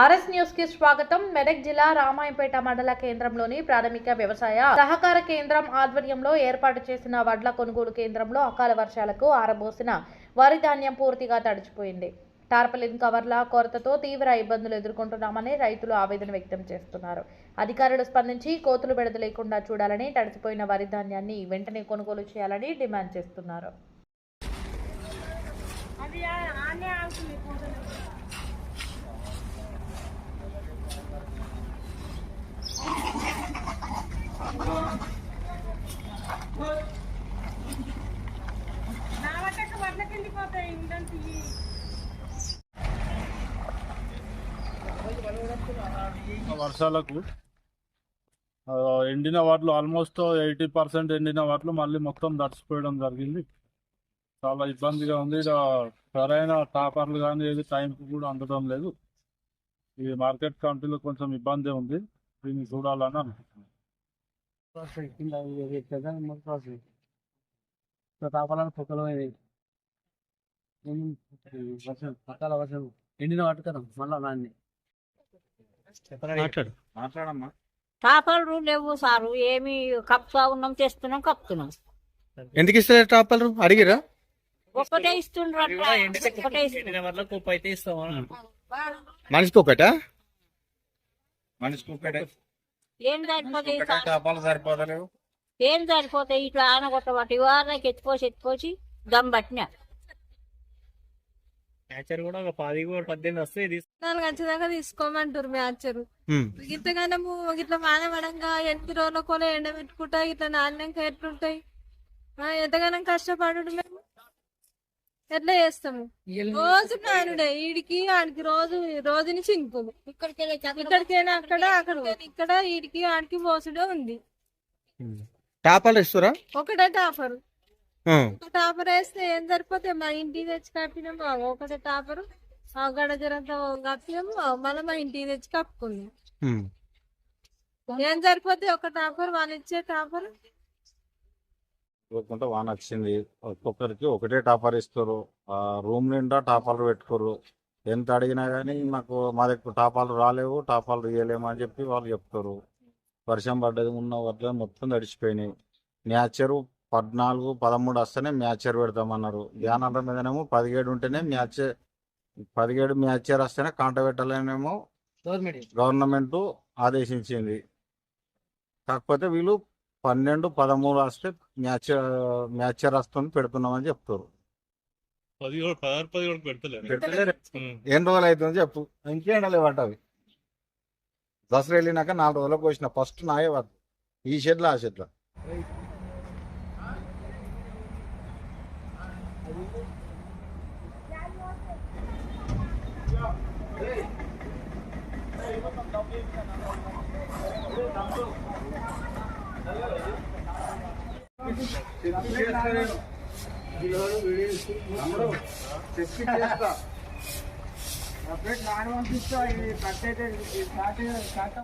RS న్యూస్కి స్వాగతం. మెదక్ జిల్లా రామాయంపేట మండల కేంద్రంలోని ప్రాథమిక వ్యవసాయ సహకార కేంద్రం ఆధ్వర్యంలో ఏర్పాటు చేసిన వడ్ల కొనుగోలు కేంద్రంలో అకాల వర్షాలకు ఆరబోసిన వరి ధాన్యం పూర్తిగా తడిచిపోయింది. టార్పలిన్ కవర్ల కొరతతో తీవ్ర ఇబ్బందులు ఎదుర్కొంటున్నామని రైతులు ఆవేదన వ్యక్తం చేస్తున్నారు. అధికారులు స్పందించి కోతులు బెడద లేకుండా చూడాలని తడిచిపోయిన వరి ధాన్యాన్ని వెంటనే కొనుగోలు చేయాలని డిమాండ్ చేస్తున్నారు. వర్షాలకు ఎండిన వాటిలో ఆల్మోస్ట్ ఎయిటీ పర్సెంట్ ఎండిన వాటిలో మళ్ళీ మొత్తం దడిచిపోయడం జరిగింది. చాలా ఇబ్బందిగా ఉంది. ఇక సరైన టాపర్లు కానీ ఏది టైంకి కూడా అందడం లేదు. ఈ మార్కెట్ కమిటీలో కొంచెం ఇబ్బంది ఉంది. దీన్ని చూడాలని అనుకుంటున్నాను వస్తాయి కింద ఇవి పొక్కలు వర్షం పట్టాల నాన్ని మాట్లాడమ్మా. టాపర్లు లేవు సారు ఏమి కప్పుతా ఉన్నాం తెస్తున్నాం కప్పుతున్నాం. ఎందుకు ఇస్తారు టాపర్లు అడిగిరా? ఒక్కటే ఇస్తుండ్రు. మనిషికి ఒకటా మనిషికి ఒకటే ఏం సరిపోతాయి సార్? టాపాలు సరిపోతలేవు. ఏం సరిపోతాయి? ఇట్లా ఆనగొట్టబట్టి వారానికి ఎత్తిపోసి ఎత్తిపోసి దమ్ పట్టిన. మ్యాచర్ కూడా ఒక పది కూడా పద్దెనిమిది వస్తాయి తీసు నాలుగు వచ్చేదాకా తీసుకోమంటారు మ్యాచరు. ఇంతగానము ఇట్లా వానపడంగా ఎనిమిది రోజుల కూడా ఎండబెట్టుకుంటా ఇట్లా నాణ్యంగా ఎట్లుంటాయి ఆ, ఎంతగానో కష్టపడు మేము. ఎట్లా చేస్తాము? రోజు నానుడే ఈడికి ఆడికి రోజు రోజుని చింకులు ఇక్కడికైనా అక్కడ అక్కడ ఇక్కడ ఈడికి ఆడికి పోసుడే ఉంది. టాపర్లు ఇస్తారా? ఒకటే టాపర్. ఒక టాపర్ వేస్తే ఏం సరిపోతాయి? మా ఇంటికి తెచ్చి కప్పినాము ఒకటే టాపర్. ఆ గడజరంతా కప్పినాము మళ్ళీ మా ఇంటికి తెచ్చి కప్పుకున్నాం. హ్మ్. ఏం సరిపోతే ఒక టాపర్ వాళ్ళు ఇచ్చే టాపర్? చూసుకుంటే వాన వచ్చింది. ఒక్కొక్కరికి ఒకటే టాపర్ ఇస్తారు. ఆ రూమ్ నిండా టాపర్లు పెట్టుకోరు. ఎంత అడిగినా కానీ మాకు మా దగ్గర టాపాలు రాలేవు టాపాలు ఇయ్యలేము అని చెప్పి వాళ్ళు చెప్తారు. వర్షం పడ్డది ఉన్న వడ్లు మొత్తం తడిచిపోయినాయి. మ్యాచరు పద్నాలుగు పదమూడు వస్తేనే మ్యాచర్ పెడతామన్నారు. ధ్యానాల మీదనేమో పదిహేడు ఉంటేనే మ్యాచ్ పదిహేడు మ్యాచర్ వస్తేనే కాంట పెట్టాలనేమో గవర్నమెంట్ ఆదేశించింది. కాకపోతే వీళ్ళు పన్నెండు పదమూడు వస్తే మ్యాచ్ మ్యాచర్ వస్తుంది పెడుతున్నామని చెప్తారు. ఎన్ని రోజులు అవుతుంది చెప్పు. ఇంకేండలే పట్టవి దసరా వెళ్ళినాక నాలుగు రోజులకు వచ్చిన ఫస్ట్ నాయే పట్టు ఈ షెడ్లో ఆ షెడ్లో. చెప్పి చేస్తా నాన్న పంపిస్తా ఇది కట్ అయితే కట్